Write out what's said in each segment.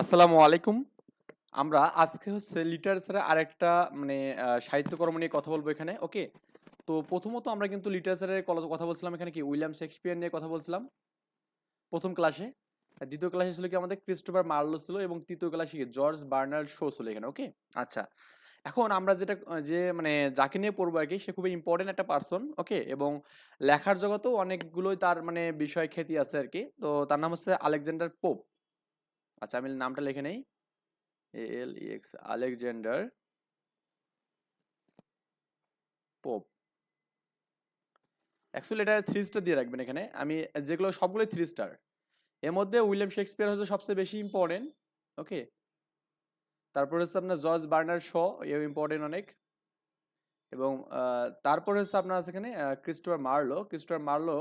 আসসালামু আলাইকুম। আমরা আজকে হচ্ছে লিটারেচারে আরেকটা মানে সাহিত্যকর্ম নিয়ে কথা বলব এখানে ওকে তো প্রথমত আমরা কিন্তু লিটারেচারের কথা বলছিলাম এখানে কি? উইলিয়াম শেক্সপিয়ার নিয়ে কথা বলছিলাম। প্রথম ক্লাসে দ্বিতীয় ক্লাসে ছিল কি? আমাদের ক্রিস্টোফার মার্লো ছিল এবং তৃতীয় ক্লাসে কি? জর্জ বার্নার্ড শো ছিল এখানে ওকে আচ্ছা। এখন আমরা যেটা, যে মানে যাকে নিয়ে পড়ব আর কি, সে খুবই ইম্পর্টেন্ট একটা পার্সন ওকে এবং লেখার জগতেও অনেকগুলোই তার মানে বিষয় খ্যাতি আছে আর কি। তো তার নাম হচ্ছে আলেকজান্ডার পোপ। আচ্ছা আমি নামটা লিখে নেই। L X Alexander Pope. Actually এটা থ্রি স্টার দিয়ে রাখবেন এখানে। আমি যেগুলো, সবগুলোই থ্রি স্টার এর মধ্যে উইলিয়াম শেক্সপিয়ার হচ্ছে সবচেয়ে বেশি ইম্পর্টেন্ট ওকে তারপর হচ্ছে আপনার জর্জ বার্নার শ, এও ইম্পর্টেন্ট অনেক। এবং তারপর হচ্ছে আপনার আছে এখানে Christopher Marlowe. Christopher Marlowe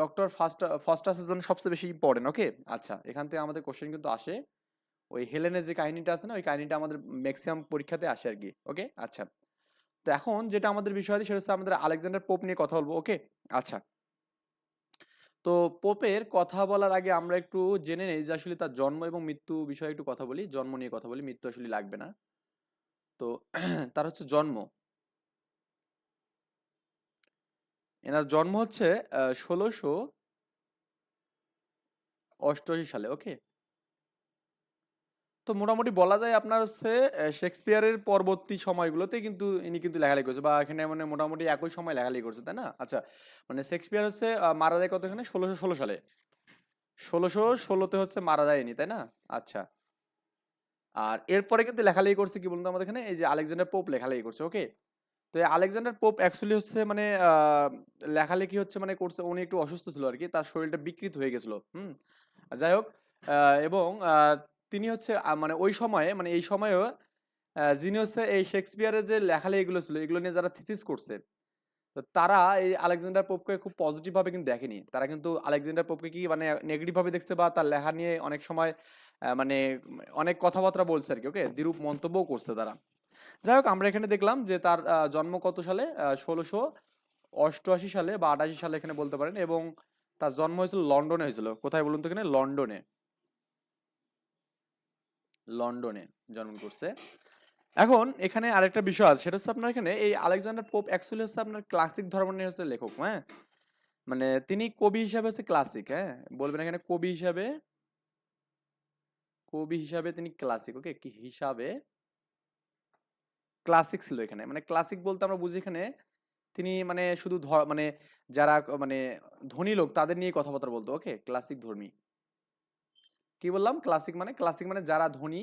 doctor first ফার্স্টাসের জন্য সবচেয়ে বেশি ইম্পর্টেন্ট ওকে আচ্ছা এখান থেকে আমাদের কোশ্চেন কিন্তু আসে। ওই হেলেনের যে কাহিনীটা আছে না, ওই কাহিনীটা আমাদের ম্যাক্সিমাম পরীক্ষাতে আসে আর কি ওকে আচ্ছা তো এখন যেটা আমাদের বিষয় সেটা হচ্ছে আমাদের আলেকজান্ডার পোপ নিয়ে কথা বলব ওকে আচ্ছা তো পোপের কথা বলার আগে আমরা একটু জেনে নেই যে আসলে তার জন্ম এবং মৃত্যু বিষয়ে একটু কথা বলি, জন্ম নিয়ে কথা বলি, মৃত্যু আসলে লাগবে না। তো তার হচ্ছে জন্ম। এনার জন্ম হচ্ছে ষোলোশো অষ্টআশি সালে, ওকে? তো মোটামুটি বলা যায় আপনার হচ্ছে শেক্সপিয়ারের পরবর্তী সময়গুলোতে কিন্তু ইনি কিন্তু লেখালেখি করছে বা এখানে মানে মোটামুটি একই সময় লেখালেখি করছে, তাই না? আচ্ছা মানে শেক্সপিয়ার হচ্ছে মারা যায় কত এখানে ষোলোশো ষোলো সালে। ষোলোশো ষোলোতে হচ্ছে মারা যায় ইনি তাই না? আচ্ছা। আর এরপরে কিন্তু লেখালেখি করছে কি বলুন তো আমাদের এখানে? এই যে আলেকজান্ডার পোপ লেখালেখি করছে, ওকে? তো আলেকজান্ডার পোপ অ্যাকচুয়ালি হচ্ছে মানে লেখালেখি হচ্ছে মানে করছে, উনি একটু অসুস্থ ছিল আর কি তার শরীরটা বিকৃত হয়ে গেছিল, হুম? যাই হোক এবং তিনি হচ্ছে মানে ওই সময়ে মানে এই সময়েও যিনি হচ্ছে এই শেক্সপিয়ারের যে লেখালেখিগুলো ছিল, এগুলো নিয়ে যারা থিসিস করছে, তো তারা এই আলেকজান্ডার পোপকে খুব পজিটিভ ভাবে কিন্তু দেখেনি। তারা কিন্তু আলেকজান্ডার পোপকে কি মানে নেগেটিভ ভাবে দেখছে বা তার লেখা নিয়ে অনেক সময় মানে অনেক কথাবার্তা বলছে আর কি ওকে দ্বিরূপ মন্তব্যও করছে তারা। যাই হোক, আমরা এখানে দেখলাম যে তার জন্ম কত সালে? ষোলোশো অষ্টআশি সালে বা আটাশি সালে এখানে বলতে পারেন এবং তার জন্ম হয়েছিল লন্ডনে হয়েছিল। কোথায় বলুন তো এখানে? লন্ডনে। লন্ডনে জন্ম করছে। এখন এখানে আরেকটা বিষয় আছে, সেটা হচ্ছে আপনার এখানে এই আলেকজান্ডার পোপ অ্যাকচুয়ালি হচ্ছে আপনার ক্লাসিক ধর্মের হচ্ছে লেখক হ্যাঁ? মানে তিনি কবি হিসাবে হচ্ছে ক্লাসিক হ্যাঁ? বলবেন এখানে কবি হিসাবে কবি হিসাবে তিনি ক্লাসিক ওকে কি হিসাবে? ক্লাসিক ছিল এখানে। মানে ক্লাসিক বলতে আমরা বুঝি এখানে তিনি মানে শুধু মানে যারা মানে ধনী লোক তাদের নিয়ে কথাবার্তা বলতো ওকে ক্লাসিক ধর্মী। কি বললাম? ক্লাসিক মানে? ক্লাসিক মানে যারা ধনী,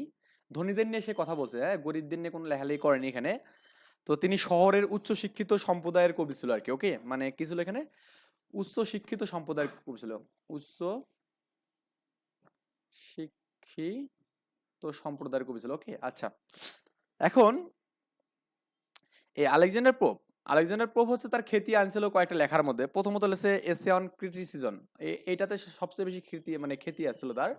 ধনীদের নিয়ে সে কথা বলছে হ্যাঁ? গরিবদের নিয়ে কোনো লেখালেখি করেনি এখানে। তো তিনি শহরের উচ্চ শিক্ষিত সম্প্রদায়ের কবি ছিল আর কি ওকে মানে কি ছিল এখানে? উচ্চ শিক্ষিত সম্প্রদায়ের কবি ছিল। উচ্চ শিক্ষিত সম্প্রদায়ের কবি ছিল ওকে আচ্ছা। এখন এই আলেকজান্ডার পোপ আলেকজান্ডার পোপ হচ্ছে তার খ্যাতি আনছিল কয়েকটা লেখার মধ্যে। প্রথমত হচ্ছে এসে অন ক্রিটিসিজন এইটাতে সবচেয়ে বেশি খ্যাতি মানে খ্যাতি আসছিল তার।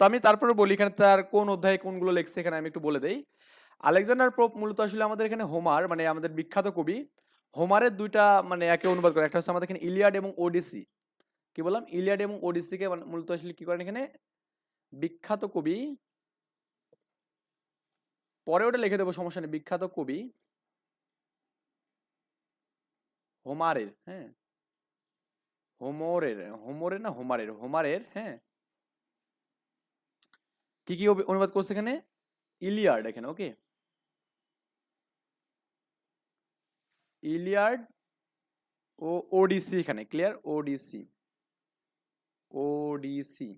তো আমি তারপরে বলি এখানে তার কোন অধ্যায়ে কোনগুলো লেখছে এখানে আমি একটু বলে দেই। আলেকজান্ডার পোপ মূলত আসলে আমাদের এখানে হোমার মানে আমাদের বিখ্যাত কবি। হোমারের দুইটা মানে একে অনুবাদ করে, একটা হচ্ছে আমাদের এখানে ইলিয়াড এবং ওডিসি। কি বললাম? ইলিয়াড এবং ওডিসিকে মানে মূলত আসলে কি করেন এখানে? বিখ্যাত কবি। পরে ওটা লিখে দেবো, সমস্যা নেই। বিখ্যাত কবি হোমারের হ্যাঁ। হোমরের হোমরের না হোমারের হোমারের হ্যাঁ। কি কি অনুবাদ করছে এখানে? ইলিয়ার্ড এখানে, ওকে। ইলিয়ার্ড ও ওডিসি এখানে, ক্লিয়ার? ওডিসি। ওডিসি।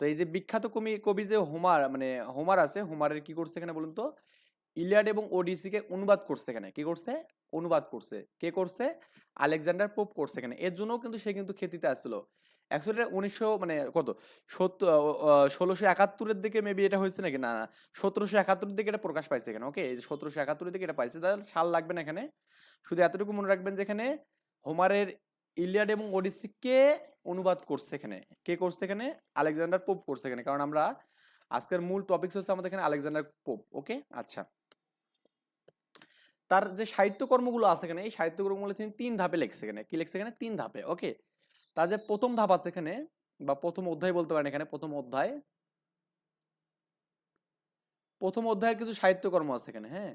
তো এই যে বিখ্যাত কবি কবি যে হোমার মানে হোমার আছে, হোমারের কি করছে এখানে বলুন তো? ইলিয়াড এবং ওডিসিকে অনুবাদ করছে এখানে, কি করছে? অনুবাদ করছে। কে করছে? আলেকজান্ডার পোপ করছে এখানে। এর জন্য কিন্তু সে কিন্তু খ্যাতিতে আসছিল। অ্যাকচুয়ালি উনিশশো মানে কত? সত্তর ষোলোশো একাত্তরের দিকে মেবি এটা হয়েছে নাকি? না সতেরোশো একাত্তরের দিকে এটা প্রকাশ পাইছে এখানে ওকে সতেরোশো একাত্তরের দিকে এটা পাইছে, তাহলে সাল লাগবে না এখানে। শুধু এতটুকু মনে রাখবেন যে এখানে হোমারের ইলিয়াড এবং ওডিসি কে অনুবাদ করছে এখানে। কে করছে এখানে? আলেকজান্ডার পোপ করছে এখানে। কারণ আমরা আজকের মূল টপিকস হচ্ছে আমাদের এখানে আলেকজান্ডার পোপ ওকে আচ্ছা। তার যে সাহিত্যকর্মগুলো আছে এখানে, এই সাহিত্যকর্মগুলো তিনি তিন ধাপে লিখছে এখানে। কি লিখছে এখানে? তিন ধাপে, ওকে? তার যে প্রথম ধাপ আছে এখানে, বা প্রথম অধ্যায় বলতে পারেন এখানে, প্রথম অধ্যায়। প্রথম অধ্যায়ের কিছু সাহিত্যকর্ম আছে এখানে হ্যাঁ?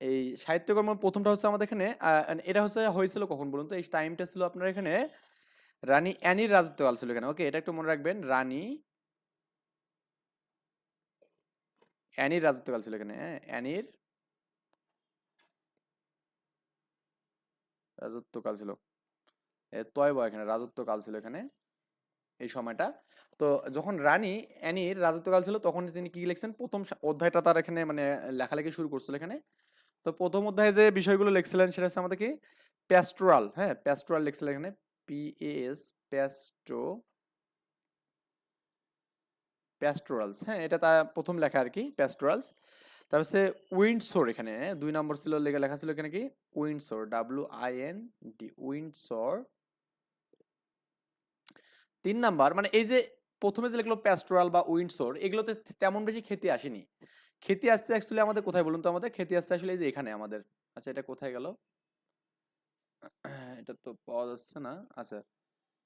এই সাহিত্যকর্ম প্রথমটা হচ্ছে আমাদের এখানে এটা হচ্ছে হয়েছিল কখন বলুন তো? এই টাইমটা ছিল আপনার এখানে, রানী অ্যানির রাজত্বকাল ছিল এখানে, ওকে? এটা একটু মনে রাখবেন, রানী অ্যানির রাজত্বকাল ছিল এখানে হ্যাঁ? অ্যানির রাজত্বকাল ছিল। এ তয় বয় এখানে রাজত্বকাল ছিল এখানে, এই সময়টা। তো যখন রানী অ্যানির রাজত্বকাল ছিল, তখন তিনি কি লিখছেন? প্রথম অধ্যায়টা তার এখানে মানে লেখালেখি শুরু করছিল এখানে। তো প্রথম অধ্যায়ে যে বিষয়গুলো লিখছিলেন, সেটা হচ্ছে আমাদের কি? প্যাস্টোরাল হ্যাঁ প্যাস্টোরাল লিখছিলেন এখানে। পি এস প্যাস্টো, প্যাস্টোরালস হ্যাঁ এটা তার প্রথম লেখা আর কি, প্যাস্টোরালস। তারপর হচ্ছে উইন্ডসোর এখানে, দুই নম্বর ছিল লেখা লেখা ছিল এখানে কি? Windsor W I N D Windsor. তিন নাম্বার মানে এই যে প্রথমে যে লিখলো প্যাস্টোরাল বা উইন্ডসোর, এগুলোতে তেমন বেশি খেতে আসেনি। খেতে আসছে অ্যাকচুয়ালি আমাদের কোথায় বলুন তো আমাদের? খেতে আসছে আসলে এই যে এখানে আমাদের। আচ্ছা এটা কোথায় গেল? এটা তো পাওয়া যাচ্ছে না। আচ্ছা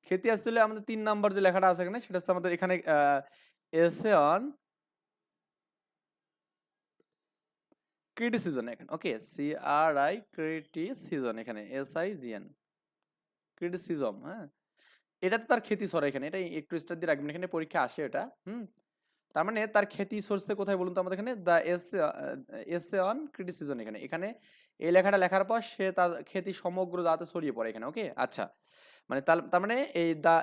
খেতে আসলে আমাদের তিন নাম্বার যে লেখাটা আছে এখানে, সেটা হচ্ছে আমাদের এখানে এসে অন ক্রিটিসিজন এখানে ওকে সি আর আই ক্রিটিসিজন এখানে S I G N criticism হ্যাঁ? এটাতে তার খ্যাতি সর এখানে, এটা একটু স্টার দিয়ে রাখবেন, এখানে পরীক্ষা আসে এটা, হুম? তার মানে তার খ্যাতি সোর্সে কোথায় বলুন তো আমাদের এখানে? The S S on criticism এখানে এখানে এই লেখাটা লেখার পর সে তার খ্যাতি সমগ্র জাতে ছড়িয়ে পড়ে এখানে ওকে আচ্ছা মানে তার মানে এই দ্য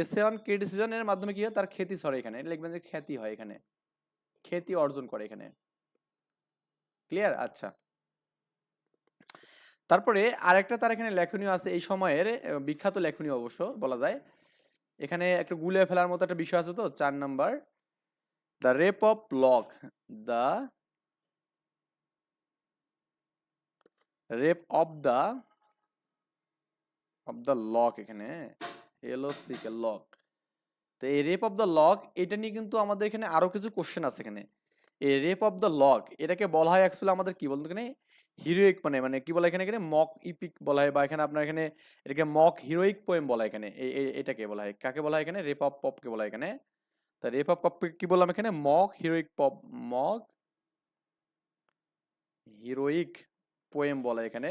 এসে অন ক্রিটিসিজনের মাধ্যমে কি হয়? তার খ্যাতি সরে এখানে, লিখবেন যে খ্যাতি হয় এখানে খ্যাতি অর্জন করে এখানে। ক্লিয়ার আচ্ছা। তারপরে আরেকটা তার এখানে লেখনীয় আছে এই সময়ের বিখ্যাত লেখনীয় অবশ্য বলা যায়। এখানে একটা গুলে ফেলার মতো একটা বিষয় আছে তো, চার number. The rape of lock the rape of the of the lock এখানে এলো সি কে লক তো এই রেপ অফ দ্য লক এটা নিয়ে কিন্তু আমাদের এখানে আরও কিছু কোশ্চেন আছে এখানে। এই রেপ অফ দ্য লক এটাকে বলা হয় অ্যাকচুয়ালি আমাদের কি বলতো এখানে? হিরোইক মানে মানে কি বলা এখানে এখানে? মক ইপিক বলা হয় বা এখানে আপনার এখানে এটাকে মক হিরোইক পোয়েম বলা এখানে। এটাকে বলা হয়। কাকে বলা হয় এখানে? রেপ অফ পপকে বলা হয় এখানে। তা রেপ অফ পপকে কি বললাম এখানে? Mock heroic Pope mock heroic poem বলা এখানে।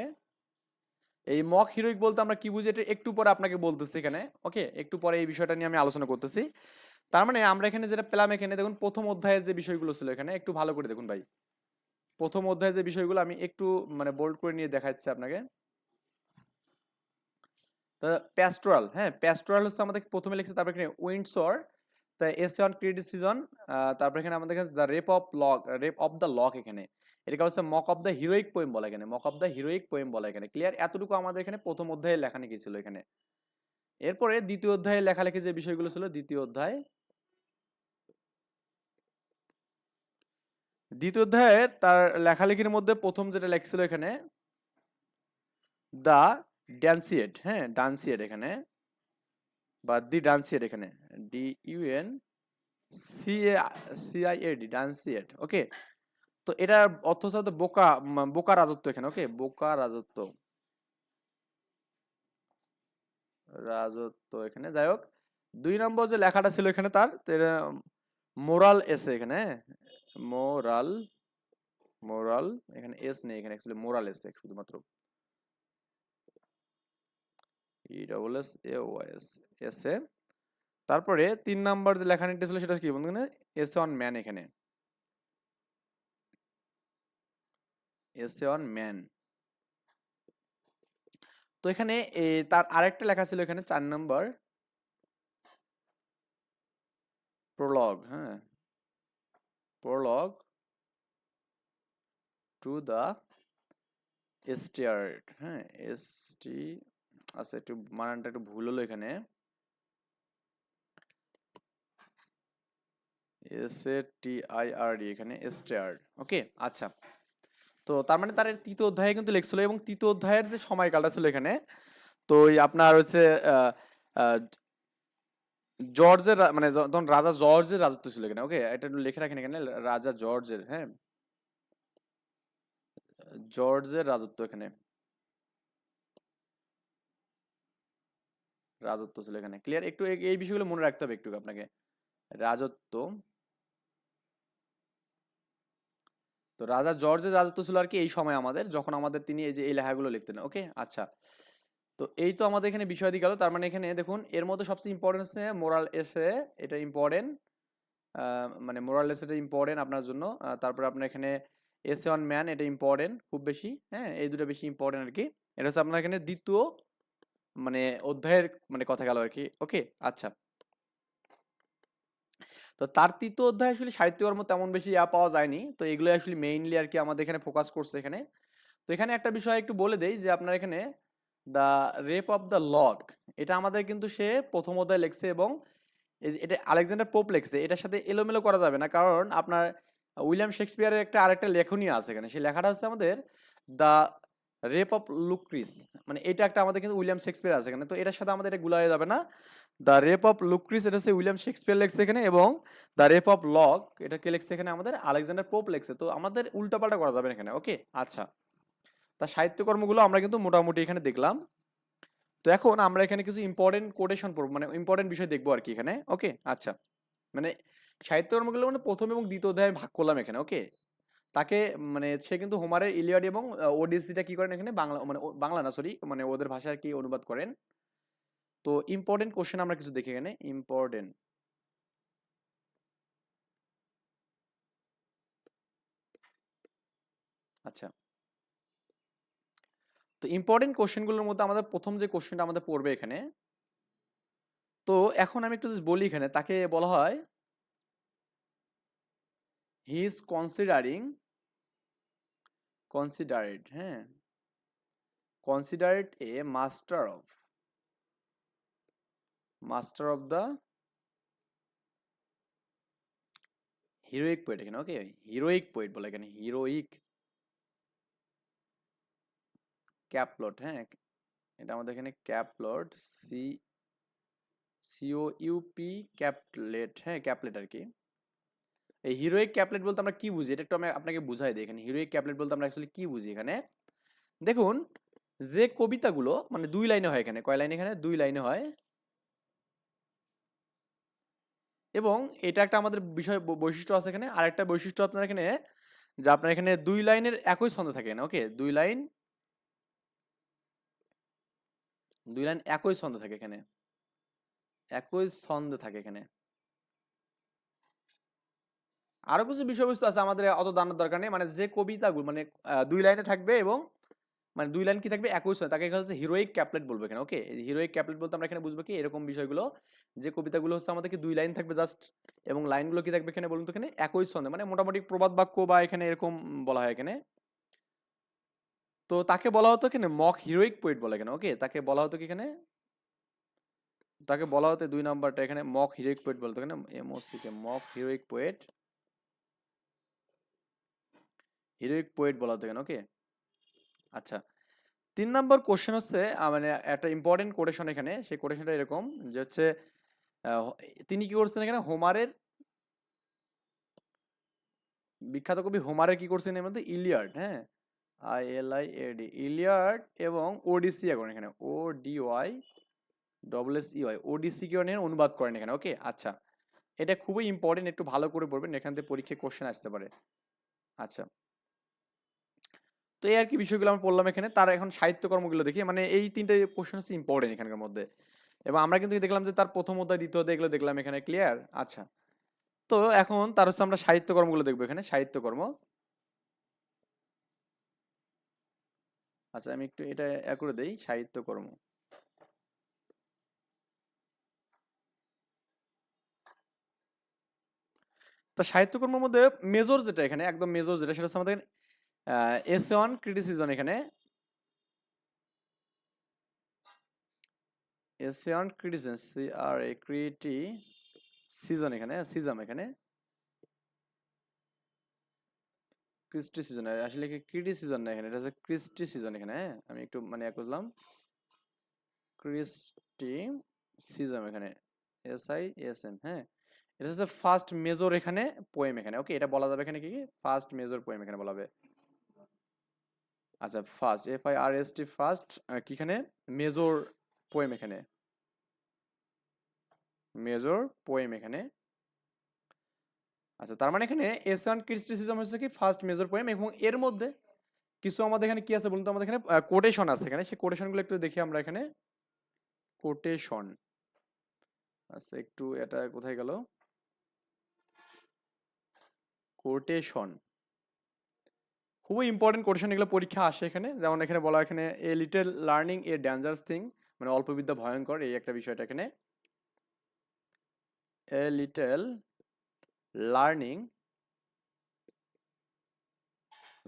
এই মক হিরোইক বলতে আমরা কি বুঝি? এটা একটু পরে আপনাকে বলতেছি এখানে। ওকে একটু পরে এই বিষয়টা নিয়ে আমি আলোচনা করতেছি। তার মানে আমরা এখানে যেটা পেলাম এখানে, দেখুন, প্রথম অধ্যায়ের যে বিষয়গুলো ছিল এখানে, একটু ভালো করে দেখুন ভাই। প্রথম অধ্যায়ের যে বিষয়গুলো আমি একটু মানে বোল্ড করে নিয়ে দেখাচ্ছি আপনাকে। প্যাস্টোরাল হ্যাঁ প্যাস্টোরাল হচ্ছে আমাদের প্রথমে লিখছে, তারপর এখানে উইন্ডসর তা এস অন ক্রিটিসিজন তারপর এখানে আমাদের the rape of lock rape of the lock এখানে। এটাকে হচ্ছে mock of the heroic poem বলা এখানে mock of the heroic poem বলা এখানে। ক্লিয়ার এতটুকু আমাদের এখানে প্রথম অধ্যায়ে লেখালেখি ছিল এখানে। এরপরে দ্বিতীয় অধ্যায়ে লেখালেখি যে বিষয়গুলো ছিল, দ্বিতীয় অধ্যায় দ্বিতীয় অধ্যায়ে তার লেখালেখির মধ্যে প্রথম যেটা লেখছিল এখানে দা ড্যান্সিয়েট হ্যাঁ ডান্সিয়েট এখানে, বা দি ডান্সিয়েট এখানে, D U N C A I A D Dunciad okay? তো এটার অর্থ হচ্ছে বোকা বোকা রাজত্ব এখানে, ওকে? বোকা রাজত্ব। রাজত্ব এখানে, যাই হোক। দুই নম্বর যে লেখাটা ছিল এখানে তার মোরাল এসে এখানে মোরাল মোরাল এখানে এস নেই এখানে অ্যাকচুয়ালি মোরাল এসে শুধুমাত্র। E double S A O S S A তারপরে তিন নাম্বার যে লেখানিটা ছিল সেটা কি বলতো এখানে এসে অন ম্যান এখানে। এসে অন ম্যান তো এখানে এ, তার আরেকটা লেখা ছিল এখানে চার নাম্বার। প্রলগ হ্যাঁ। প্রলগ টু দ্য এস্টিয়ার্ড হ্যাঁ? এস টি আচ্ছা একটু মানানটা একটু ভুল হলো এখানে। S A T I R D এখানে এস্টিয়ার্ড ওকে আচ্ছা। তো তার মানে তার তৃতীয় অধ্যায়ে কিন্তু লেখছিল এবং তৃতীয় অধ্যায়ের যে সময়কালটা ছিল এখানে, তো আপনার হচ্ছে জর্জের মানে তখন রাজা জর্জের রাজত্ব ছিল এখানে ওকে এটা একটু লিখে রাখেন এখানে, রাজা জর্জের হ্যাঁ? জর্জের রাজত্ব এখানে। রাজত্ব ছিল এখানে ক্লিয়ার একটু এই- বিষয়গুলো মনে রাখতে হবে একটু আপনাকে। রাজত্ব তো রাজা জর্জের রাজত্ব ছিল আর কি এই সময় আমাদের, যখন আমাদের তিনি এই যে এই লেখাগুলো লিখতেন ওকে আচ্ছা। তো এই তো আমাদের এখানে বিষয় দিয়ে গেল। তার মানে এখানে দেখুন, এর মধ্যে সবচেয়ে ইম্পর্টেন্ট হচ্ছে মোরাল এসে এটা ইম্পর্টেন্ট মানে মোরাল এসেটা ইম্পর্টেন্ট আপনার জন্য। তারপরে আপনার এখানে এসে অন ম্যান এটা ইম্পর্টেন্ট খুব বেশি হ্যাঁ এই দুটো বেশি ইম্পর্টেন্ট আর কি। এটা হচ্ছে আপনার এখানে দ্বিতীয় মানে অধ্যায়ের মানে কথা গেল আর কি। ওকে আচ্ছা। তো তার তৃতীয় অধ্যায় আসলে সাহিত্যকর্ম তেমন বেশি ইয়া পাওয়া যায়নি। তো এগুলো আসলে মেইনলি আর কি আমাদের এখানে ফোকাস করছে এখানে। তো এখানে একটা বিষয় একটু বলে দেই যে আপনার এখানে the rape of the lock এটা আমাদের কিন্তু সে প্রথম অধ্যায় লিখছে এবং এটা আলেকজান্ডার পোপ লেখছে, এটার সাথে এলোমেলো করা যাবে না। কারণ আপনার উইলিয়াম শেক্সপিয়ারের একটা আরেকটা লেখনী আছে এখানে। সেই লেখাটা হচ্ছে আমাদের দ্য রেপ অফ লুক্রিস মানে এটা একটা আমাদের কিন্তু উইলিয়াম শেক্সপিয়ার আছে এখানে। তো এটার সাথে আমাদের এটা গুলায় যাবে না। দ্য রেপ অফ লুক্রিস এটা হচ্ছে উইলিয়াম শেক্সপিয়ার লেখছে এখানে এবং দ্য রেপ অফ লক এটা কে লেখছে এখানে? আমাদের আলেকজান্ডার পোপ লেখছে। তো আমাদের উল্টাপাল্টা করা যাবে এখানে। ওকে? আচ্ছা। তা সাহিত্যকর্মগুলো আমরা কিন্তু মোটামুটি এখানে দেখলাম। তো এখন আমরা এখানে কিছু ইম্পর্টেন্ট কোটেশন পড়ব মানে ইম্পর্টেন্ট বিষয় দেখব আর কি এখানে ওকে আচ্ছা। মানে সাহিত্যকর্মগুলো মানে প্রথম এবং দ্বিতীয় অধ্যায়ে ভাগ করলাম এখানে ওকে তাকে মানে সে কিন্তু হোমারের ইলিয়াড এবং ওডিসিটা কি করেন এখানে? বাংলা মানে বাংলা না সরি মানে ওদের ভাষায় কি অনুবাদ করেন? তো ইম্পর্টেন্ট কোশ্চেন আমরা কিছু দেখি এখানে ইম্পর্টেন্ট আচ্ছা। তো ইম্পর্টেন্ট কোশ্চেনগুলোর মধ্যে আমাদের প্রথম যে কোশ্চেনটা আমাদের পড়বে এখানে, তো এখন আমি একটু বলি এখানে, তাকে বলা হয় হি ইজ কনসিডারিং কনসিডারেড হ্যাঁ considered a master of master of the heroic poet এখানে ওকে হিরোইক পোয়েট বলে এখানে হিরোইক ক্যাপলট হ্যাঁ? এটা আমাদের এখানে couplet C CO UP couplet হ্যাঁ ক্যাপলেট আর কি এই হিরোইক ক্যাপলেট বলতে আমরা কি বুঝি? এটা একটু আমি আপনাকে বুঝাই দিই এখানে। হিরোইক ক্যাপলেট বলতে আমরা অ্যাকচুয়ালি কি বুঝি এখানে? দেখুন, যে কবিতাগুলো মানে দুই লাইনে হয় এখানে। কয় লাইনে এখানে? দুই লাইনে হয়। এবং এটা একটা আমাদের বিষয় বৈশিষ্ট্য আছে এখানে। আর একটা বৈশিষ্ট্য আপনার এখানে, যে আপনার এখানে দুই লাইনের একই ছন্দ থাকে না, ওকে? দুই লাইন দুই লাইন একই ছন্দ থাকে এখানে। একই ছন্দে থাকে এখানে। আরও কিছু বিষয়বস্তু আছে আমাদের অত জানার দরকার নেই। মানে যে কবিতাগুলো মানে দুই লাইনে থাকবে এবং মানে দুই লাইন কি থাকবে? একই ছন্দে। তাকে হচ্ছে হিরোইক ক্যাপলেট বলব এখানে ওকে হিরোইক ক্যাপলেট বলতে আমরা এখানে বুঝব কি? এরকম বিষয়গুলো, যে কবিতাগুলো হচ্ছে আমাদেরকে দুই লাইন থাকবে জাস্ট এবং লাইনগুলো কি থাকবে এখানে বলুন তো এখানে? একই ছন্দে। মানে মোটামুটি প্রবাদ বাক্য বা এখানে এরকম বলা হয় এখানে। তো তাকে বলা হতো এখানে মক হিরোইক পোয়েট বলে কেন ওকে তাকে বলা হতো কি এখানে? তাকে বলা হতো দুই নাম্বারটা এখানে মক হিরোইক পোয়েট বলতো এখানে MOC K mock heroic poet heroic poet বলা হতো এখানে ওকে আচ্ছা তিন নম্বর কোশ্চেন হচ্ছে মানে একটা ইম্পর্টেন্ট কোটেশন এখানে, সেই কোটেশনটা এরকম যে হচ্ছে তিনি কি করছেন এখানে? হোমারের বিখ্যাত কবি হোমারের কি করছেন এর মধ্যে? ইলিয়াড হ্যাঁ? I L I A D Iliad এবং ওডিসি এখন। এখানে O D Y double S E Y Odyssey কি অনেক অনুবাদ করেন এখানে, ওকে? আচ্ছা। এটা খুবই ইম্পর্টেন্ট একটু ভালো করে পড়বেন, এখান থেকে পরীক্ষায় কোশ্চেন আসতে পারে। আচ্ছা। তো এই আর কি বিষয়গুলো আমরা পড়লাম এখানে। তার এখন সাহিত্যকর্মগুলো দেখি মানে এই তিনটে কোশ্চেন হচ্ছে ইম্পর্টেন্ট এখানকার মধ্যে। এবং আমরা কিন্তু দেখলাম যে তার প্রথম অধ্যায়, দ্বিতীয় অধ্যায় এগুলো দেখলাম এখানে ক্লিয়ার আচ্ছা। তো এখন তার হচ্ছে আমরা সাহিত্যকর্মগুলো দেখব এখানে, সাহিত্যকর্ম। আচ্ছা আমি একটু এটা করে দেই সাহিত্যকর্ম তা সাহিত্যকর্মের মধ্যে মেজর যেটা এখানে, একদম মেজর যেটা, সেটা হচ্ছে আমাদের এসে অন ক্রিটিসিজম এখানে। Essay on criticism C R A criticism এখানে সিজম এখানে। ক্রিস্টি সিজন আসলে কি ক্রিটিসিজন না এখানে? এটা হচ্ছে ক্রিস্টি সিজন এখানে হ্যাঁ? আমি একটু মানে এক বুঝলাম ক্রিস্টি সিজম এখানে এস আই এস এম হ্যাঁ? এটা হচ্ছে ফার্স্ট মেজর এখানে পোয়েম এখানে ওকে এটা বলা যাবে এখানে কি ফার্স্ট মেজর পোয়েম এখানে বলা হবে আচ্ছা first F I R S T first কি এখানে? মেজর পোয়েম এখানে। মেজর পোয়েম এখানে। আচ্ছা তার মানে এখানে এস ওয়ান ক্রিস্টিসিজম হচ্ছে কি ফার্স্ট মেজর পোয়েম এবং এর মধ্যে কিছু আমাদের এখানে কি আছে বলুন তো? আমাদের এখানে কোটেশন আছে এখানে। সেই কোটেশনগুলো একটু দেখি আমরা এখানে। কোটেশন আচ্ছা একটু এটা কোথায় গেল? কোটেশন খুবই ইম্পর্টেন্ট কোটেশন এগুলো পরীক্ষা আসে এখানে। যেমন এখানে বলা এখানে a little learning a dangerous thing মানে অল্প বিদ্যা ভয়ঙ্কর এই একটা বিষয়টা এখানে। A little learning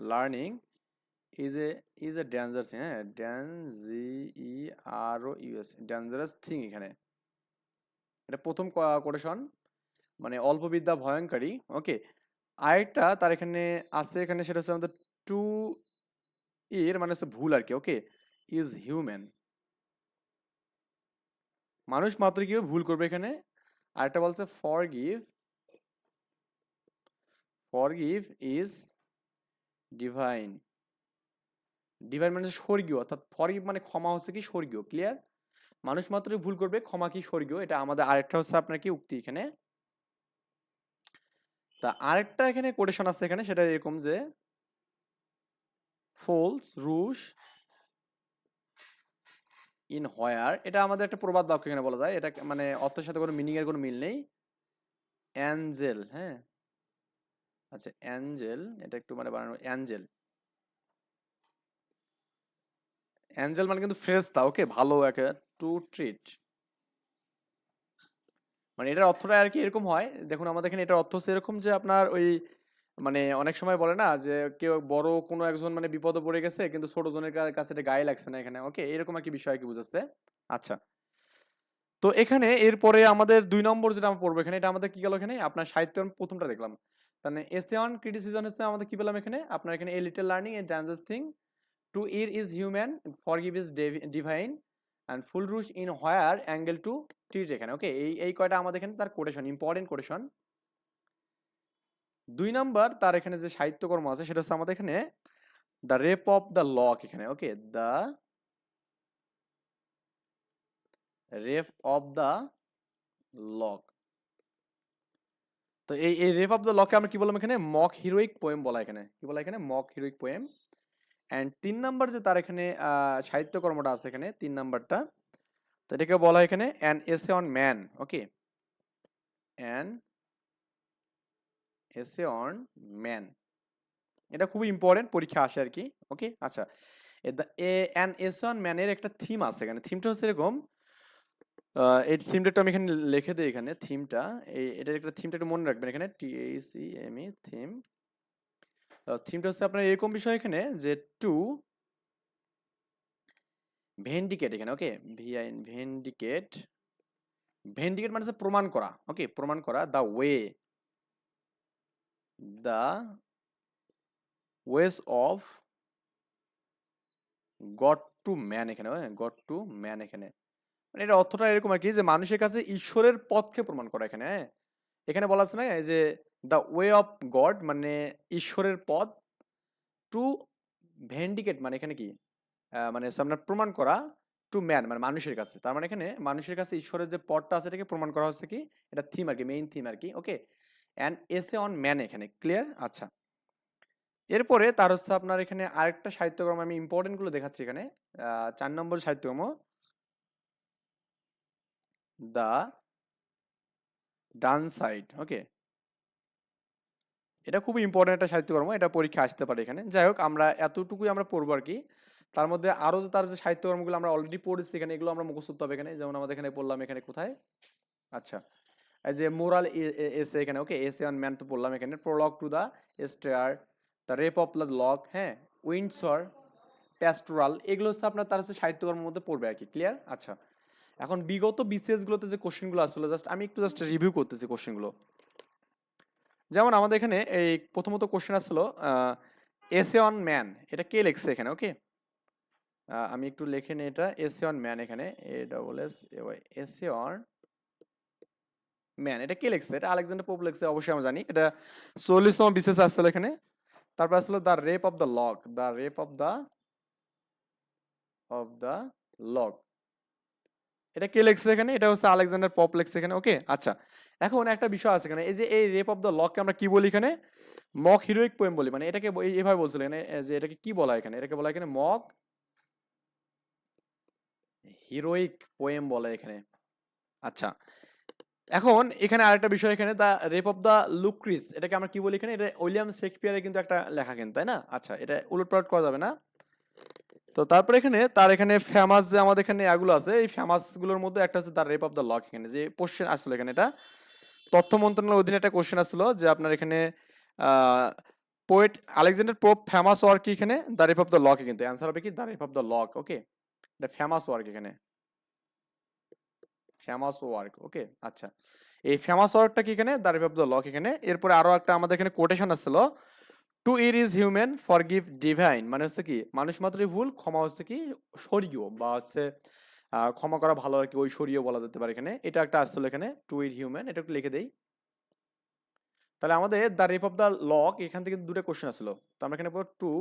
learning is a is a dangerous হ্যাঁ Dan G E R O US dangerous thing এখানে। এটা প্রথম কোটেশন মানে অল্প বিদ্যা ভয়ঙ্করী ওকে আরেকটা তার এখানে আছে, এখানে সেটা হচ্ছে আমাদের টু এর মানে হচ্ছে ভুল আর কি ওকে ইজ হিউম্যান মানুষ মাত্র কি ভুল করবে এখানে। আরেকটা বলছে forgive forgive is divine divine মানে স্বর্গীয়, অর্থাৎ ফরগিভ মানে ক্ষমা হচ্ছে কি স্বর্গীয় ক্লিয়ার মানুষ মাত্রই ভুল করবে, ক্ষমা কি স্বর্গীয়? এটা আমাদের আরেকটা হচ্ছে আপনার কি উক্তি এখানে? তা আরেকটা এখানে কোটেশন আছে এখানে, সেটা এরকম যে ফোলস রুশ ইন হয়ার এটা আমাদের একটা প্রবাদ বাক্য এখানে বলা যায়, এটা মানে অর্থের সাথে কোনো মিনিং এর কোনো মিল নেই। অ্যাঞ্জেল হ্যাঁ? আচ্ছা অ্যাঞ্জেল, এটা একটু মানে বানানো, অ্যাঞ্জেল। অ্যাঞ্জেল মানে কিন্তু ফ্রেস্তা ওকে, ভালো একটা টু ট্রিট। মানে এটার অর্থটা আর কি এরকম হয়, দেখুন আমাদের এখানে এটার অর্থ এরকম যে আপনার ওই মানে অনেক সময় বলে না যে কেউ বড় কোনো একজন মানে বিপদে পড়ে গেছে, কিন্তু ছোট জনের কাছে এটা গায়ে লাগছে না এখানে, ওকে, এরকম আর কি বিষয় কি বুঝাচ্ছে। আচ্ছা। তো এখানে এরপরে আমাদের দুই নম্বর যেটা আমরা পড়ব এখানে, এটা আমাদের কি গেল এখানে? আপনার সাহিত্য প্রথমটা দেখলাম। তাহলে এসে অন ক্রিটিসিজম হচ্ছে আমাদের কি পেলাম এখানে? আপনার এখানে a little learning a dangerous thing to err is human forgive is divine and fools rush in where angels to tread এখানে ওকে এই এই কয়টা আমাদের এখানে তার কোটেশন ইম্পর্টেন্ট কোটেশন দুই নম্বর তার এখানে যে সাহিত্যকর্ম আছে সেটা হচ্ছে আমাদের এখানে the rape of the lock এখানে okay the rape of the lock তো এই এই রেপ অফ দ্য লকে আমরা কি বললাম এখানে? মক হিরোইক পোয়েম বলা এখানে। কি বলা এখানে? মক হিরোইক পোয়েম অ্যান্ড তিন নাম্বার যে তার এখানে সাহিত্যকর্মটা আছে এখানে, তিন নাম্বারটা তো এটাকে বলা হয় এখানে an essay on man okay an essay on man এটা খুবই ইম্পর্টেন্ট পরীক্ষা আসে আর কি ওকে আচ্ছা অ্যান এসে অন ম্যানের একটা থিম আছে এখানে। থিমটা হচ্ছে এরকম এই থিমটা আমি এখানে লিখে দিই এখানে থিমটা এই, এটার একটা থিমটা একটু মনে রাখবেন এখানে T H E M E theme থিমটা হচ্ছে আপনার এরকম বিষয় এখানে যে টু ভেন্ডিকেট এখানে ওকে ভিআইন ভেন্ডিকেট ভেন্ডিকেট মানে হচ্ছে প্রমাণ করা ওকে প্রমাণ করা the way the ways of God to man এখানে গড টু ম্যান এখানে। মানে এটা অর্থটা এরকম আর কি যে মানুষের কাছে ঈশ্বরের পথকে প্রমাণ করা এখানে হ্যাঁ? এখানে বলা আছে না যে দ্য ওয়ে অফ গড মানে ঈশ্বরের পথ টু ভেন্ডিকেট মানে এখানে কি? মানে আপনার প্রমাণ করা টু ম্যান মানে মানুষের কাছে। তার মানে এখানে মানুষের কাছে ঈশ্বরের যে পথটা আছে এটাকে প্রমাণ করা হচ্ছে কি? এটা থিম আর কি মেইন থিম আর কি okay and essay on man এখানে ক্লিয়ার আচ্ছা। এরপরে তার হচ্ছে আপনার এখানে আরেকটা সাহিত্যকর্ম আমি ইম্পর্টেন্টগুলো দেখাচ্ছি এখানে চার নম্বর সাহিত্যকর্ম দা ডান সাইড ওকে এটা খুবই ইম্পর্টেন্ট একটা সাহিত্যকর্ম, এটা পরীক্ষা আসতে পারে এখানে। যাই হোক আমরা এতটুকুই আমরা পড়ব আর কি। তার মধ্যে আরও তার যে সাহিত্যকর্মগুলো আমরা অলরেডি পড়েছি এখানে, এগুলো আমরা মুখস্থ হবে এখানে। যেমন আমাদের এখানে পড়লাম, এখানে কোথায়? আচ্ছা এই যে মোরাল এসে এখানে ওকে এসে অন ম্যান তো পড়লাম এখানে। Prologue to the satire the rape of the lock হ্যাঁ? উইন্ডসর প্যাস্টোরাল এগুলো হচ্ছে আপনার, তার হচ্ছে সাহিত্যকর্মের মধ্যে পড়বে আর কি। ক্লিয়ার আচ্ছা এখন বিগত বিসিএস গুলোতে যে কোশ্চেনগুলো আসলে জাস্ট আমি একটু জাস্ট রিভিউ করতেছি কোশ্চেনগুলো যেমন আমাদের এখানে এই প্রথমত কোশ্চেন আসলো এসে অন ম্যান এটা কে লেখছে এখানে ওকে আমি একটু লিখে নিই এটা এসে অন ম্যান এখানে E double S A Y essay on man এটা কে লেখছে? এটা আলেকজান্ডার পোপ লেখছে, অবশ্যই আমরা জানি। এটা চল্লিশতম বিশেষ আসছিল এখানে। তারপর আসলো the rape of the lock the rape of the of the lock এটা কে লেখছে এখানে? এটা হচ্ছে আলেকজান্ডার পপ লেখছে এখানে। ওকে আচ্ছা। এখন একটা বিষয় আছে এখানে। এই যে, এই রেপ অফ দ্য লককে আমরা কি বলি এখানে? মক হিরোইক পোয়েম বলি। মানে এটাকে এভাবে বলছিল এখানে যে এটাকে কি বলা এখানে? এটাকে বলা এখানে মক হিরোইক পোয়েম বলে এখানে। আচ্ছা। এখন এখানে আরেকটা বিষয় এখানে, the rape of the Lucrece. এটাকে আমরা কি বলি এখানে? এটা উইলিয়াম শেক্সপিয়ারের কিন্তু একটা লেখা কিন্তু, তাই না? আচ্ছা এটা উলটপালট করা যাবে না। তো তারপরে এখানে, তার এখানে ফেমাস যে আমাদের এখানে এগুলো আছে, এই ফেমাসগুলোর মধ্যে একটা আছে the rape of the lock এখানে, যে কোশ্চেন আসলো এখানে এটা। তথ্য মন্ত্রণালয়ের অধীনে একটা কোশ্চেন আসলো যে আপনার এখানে poet Alexander Pope famous work এখানে? The rape of the lock কিন্তু অ্যান্সার হবে কি? The rape of the lock okay এটা ফেমাস ওয়ার্ক এখানে। ফেমাস ওয়ার্ক ওকে আচ্ছা। এই ফেমাস ওয়ার্কটা কি এখানে? The rape of the lock এখানে। এরপরে আরও একটা আমাদের এখানে কোটেশন আসছিল to it is human forgive divine মানে হচ্ছে কি, মানুষ মাত্রই ভুল, ক্ষমা হচ্ছে কি স্বর্গীয় বা হচ্ছে ক্ষমা করা ভালো আর কি ঐশ্বরীয় বলা যেতে পারে এখানে। এটা একটা আসছিল এখানে টু ইট হিউম্যান এটা একটু লিখে দেই। তাহলে আমাদের the rape of the lock এখান থেকে দুটো কোশ্চেন আসলো। তো আমরা এখানে পড়ব টু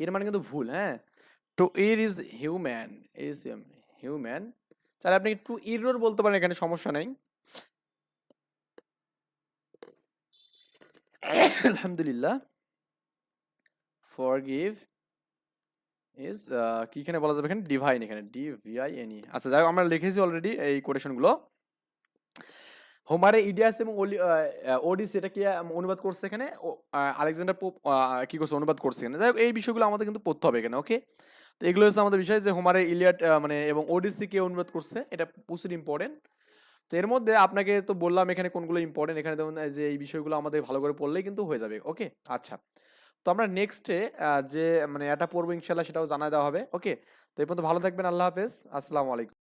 এর মানে কিন্তু ভুল হ্যাঁ? To it is human is human তাহলে আপনি টু ইরোর বলতে পারেন এখানে, সমস্যা নেই। আলহামদুলিল্লাহ ফরগিভ ইজ কি এখানে বলা যাবে এখানে ডিভাইন এখানে ডি ভিআই এন ই আচ্ছা যাই আমরা লিখেছি অলরেডি এই কোটেশনগুলো হোমারে ইডিয়াস এবং ওডিসি এটা কি অনুবাদ করছে এখানে? আলেকজান্ডার পোপ কি করছে? অনুবাদ করছে এখানে। যাই এই বিষয়গুলো আমাদের কিন্তু পড়তে হবে এখানে ওকে তো এগুলো হচ্ছে আমাদের বিষয় যে হোমারে ইলিয়াট মানে এবং ওডিসি কে অনুবাদ করছে, এটা প্রচুর ইম্পর্টেন্ট তো এর মধ্যে আপনাকে তো বললাম এখানে কোনগুলো ইম্পর্টেন্ট এখানে যেমন যে এই বিষয়গুলো আমাদের ভালো করে পড়লেই কিন্তু হয়ে যাবে ওকে আচ্ছা। তো আমরা নেক্সটে যে মানে এটা পড়ব ইনশাল্লাহ সেটাও জানা দেওয়া হবে ওকে তো এই পর্যন্ত ভালো থাকবেন, আল্লাহ হাফেজ, আসসালামু আলাইকুম।